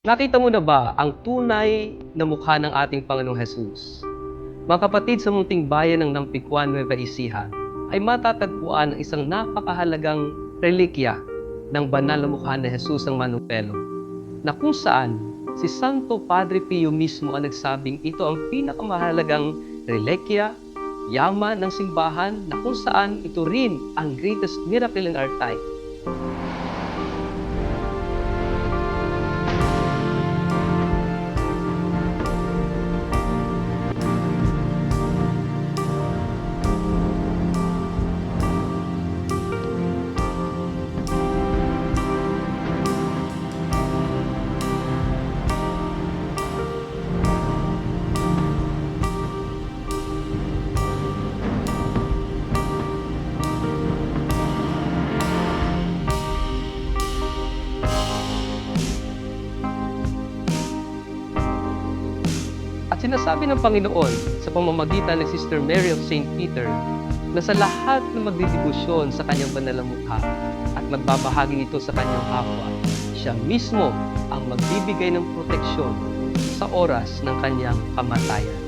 Nakita mo na ba ang tunay na mukha ng ating Panginoong Jesus? Mga kapatid sa munting bayan ng Nampikwan, Nueva Ecija, ay matatagpuan ang isang napakahalagang relikya ng banal na mukha ni Jesus ang Manupelo, na kung saan si Santo Padre Pio mismo ang nagsabing ito ang pinakamahalagang relikya, yaman ng simbahan na kung saan ito rin ang greatest miracle in our time. At sinasabi ng Panginoon sa pamamagitan ng Sister Mary of St. Peter na sa lahat ng magdidibusyon sa kanyang banal na mukha at magbabahagi nito sa kanyang kapwa, siya mismo ang magbibigay ng proteksyon sa oras ng kanyang kamatayan.